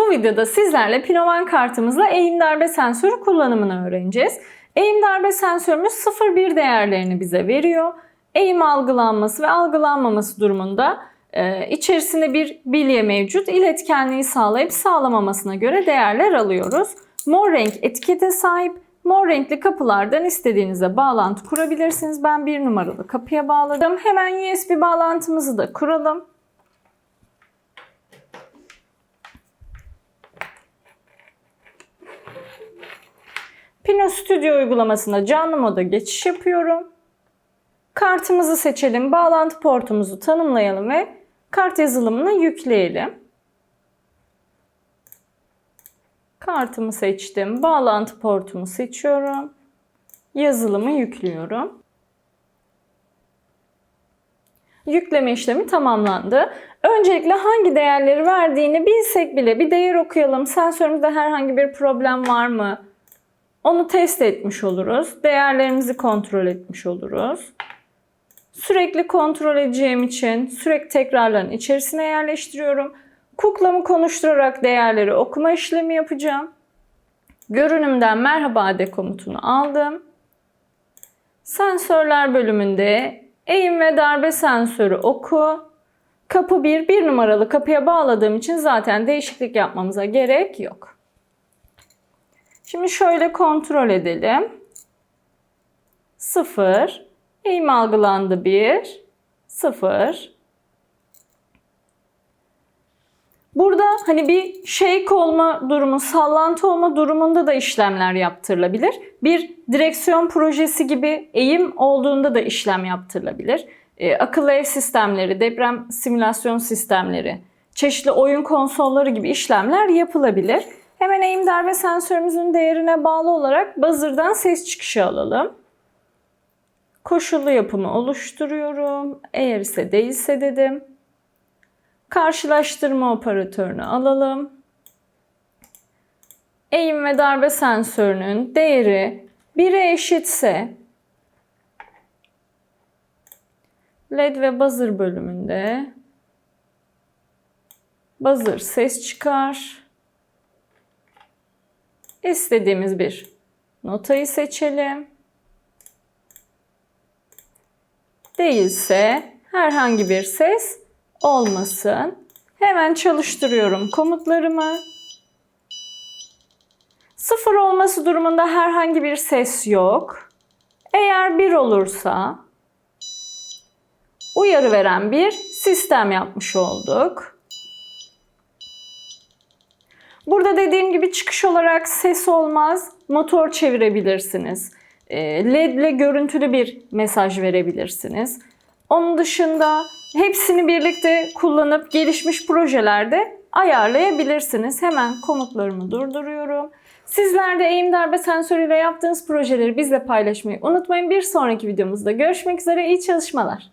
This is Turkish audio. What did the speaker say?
videoda sizlerle Pinovan kartımızla eğim darbe sensörü kullanımını öğreneceğiz. Eğim darbe sensörümüz 0-1 değerlerini bize veriyor. Eğim algılanması ve algılanmaması durumunda e, içerisinde bir bilye mevcut. İletkenliği sağlayıp sağlamamasına göre değerler alıyoruz. Mor renk etikete sahip. Mor renkli kapılardan istediğinize bağlantı kurabilirsiniz. Ben bir numaralı kapıya bağladım. Hemen USB bağlantımızı da kuralım. Pino Studio uygulamasında canlı moda geçiş yapıyorum. Kartımızı seçelim, bağlantı portumuzu tanımlayalım ve kart yazılımını yükleyelim. Kartımı seçtim, bağlantı portumu seçiyorum. Yazılımı yüklüyorum. Yükleme işlemi tamamlandı. Öncelikle hangi değerleri verdiğini bilsek bile bir değer okuyalım. Sensörümüzde herhangi bir problem var mı? Onu test etmiş oluruz. Değerlerimizi kontrol etmiş oluruz. Sürekli kontrol edeceğim için sürekli tekrarların içerisine yerleştiriyorum. Kuklamı konuşturarak değerleri okuma işlemi yapacağım. Görünümden merhaba de komutunu aldım. Sensörler bölümünde eğim ve darbe sensörü oku. Kapı 1, 1 numaralı kapıya bağladığım için zaten değişiklik yapmamıza gerek yok. Şimdi şöyle kontrol edelim. 0, eğim algılandı 1, 0. Burada hani bir shake olma durumu, sallantı olma durumunda da işlemler yaptırılabilir. Bir direksiyon projesi gibi eğim olduğunda da işlem yaptırılabilir. E, akıllı ev sistemleri, deprem simülasyon sistemleri, çeşitli oyun konsolları gibi işlemler yapılabilir. Hemen eğim darbe sensörümüzün değerine bağlı olarak buzzer'dan ses çıkışı alalım. Koşullu yapımı oluşturuyorum. Eğer ise değilse dedim. Karşılaştırma operatörünü alalım. Eğim ve darbe sensörünün değeri 1'e eşitse LED ve buzzer bölümünde buzzer ses çıkar. İstediğimiz bir notayı seçelim. Değilse herhangi bir ses olmasın. Hemen çalıştırıyorum komutlarımı. Sıfır olması durumunda herhangi bir ses yok. Eğer bir olursa uyarı veren bir sistem yapmış olduk. Burada dediğim gibi çıkış olarak ses olmaz, motor çevirebilirsiniz. LED ile görüntülü bir mesaj verebilirsiniz. Onun dışında hepsini birlikte kullanıp gelişmiş projelerde ayarlayabilirsiniz. Hemen komutlarımı durduruyorum. Sizler de eğim darbe sensörüyle yaptığınız projeleri bizle paylaşmayı unutmayın. Bir sonraki videomuzda görüşmek üzere. İyi çalışmalar.